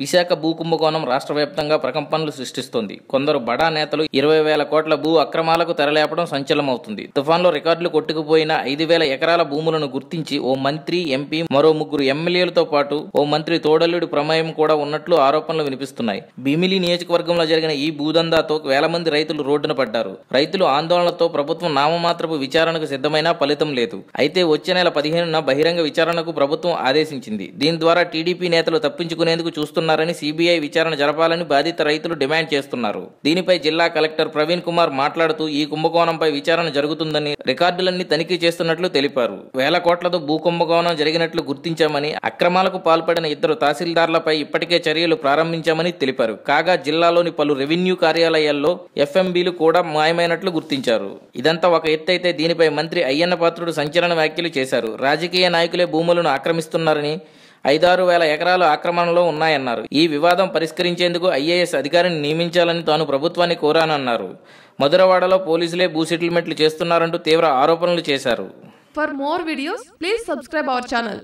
విశాఖ భూ కుంభకోణం రాష్ట్ర వ్యాప్తంగా ప్రకంపనలు సృష్టిస్తోంది. కొందరు బడా నేతలు ఇరవై వేల కోట్ల భూ అక్రమాలకు తెరలేపడం సంచలనమవుతుంది. తుఫాన్లో రికార్డులు కొట్టుకుపోయిన ఐదు వేల ఎకరాల భూములను గుర్తించి ఓ మంత్రి ఎంపీ మరో ముగ్గురు ఎమ్మెల్యేలతో పాటు ఓ మంత్రి తోడల్లుడి ప్రమేయం కూడా ఉన్నట్లు ఆరోపణలు వినిపిస్తున్నాయి. భీమిలి నియోజకవర్గంలో జరిగిన ఈ భూదందాతో వేల మంది రైతులు రోడ్డున పడ్డారు. రైతులు ఆందోళనతో ప్రభుత్వం నామమాత్రపు విచారణకు సిద్ధమైనా ఫలితం లేదు. అయితే వచ్చే నెల పదిహేనున బహిరంగ విచారణకు ప్రభుత్వం ఆదేశించింది. దీని ద్వారా టీడీపీ నేతలు తప్పించుకునేందుకు చూస్తున్న చేస్తున్నారని సిబిఐ విచారణ జరపాలని బాధిత రైతులు డిమాండ్ చేస్తున్నారు. దీనిపై జిల్లా కలెక్టర్ ప్రవీణ్ కుమార్ మాట్లాడుతూ ఈ కుంభకోణంపై విచారణ జరుగుతుందని రికార్డులన్నీ తనిఖీ చేస్తున్నట్లు తెలిపారు. వేల కోట్లతో భూ కుంభకోణం జరిగినట్లు గుర్తించామని అక్రమాలకు పాల్పడిన ఇద్దరు తహసీల్దార్లపై ఇప్పటికే చర్యలు ప్రారంభించామని తెలిపారు. కాగా జిల్లాలోని పలు రెవెన్యూ కార్యాలయాల్లో ఎఫ్ఎంబీలు కూడా మాయమైనట్లు గుర్తించారు. ఇదంతా ఒక ఎత్తైతే దీనిపై మంత్రి అయ్యన్న పాత్రుడు సంచలన వ్యాఖ్యలు చేశారు. రాజకీయ నాయకులే భూములను ఆక్రమిస్తున్నారని ఐదారు వేల ఎకరాలు ఆక్రమణలో ఉన్నాయన్నారు. ఈ వివాదం పరిష్కరించేందుకు ఐఏఎస్ అధికారిని నియమించాలని తాను ప్రభుత్వాన్ని కోరానన్నారు. మధురవాడలో పోలీసులే భూ సెటిల్మెంట్లు చేస్తున్నారంటూ తీవ్ర ఆరోపణలు చేశారు. For more videos please subscribe our channel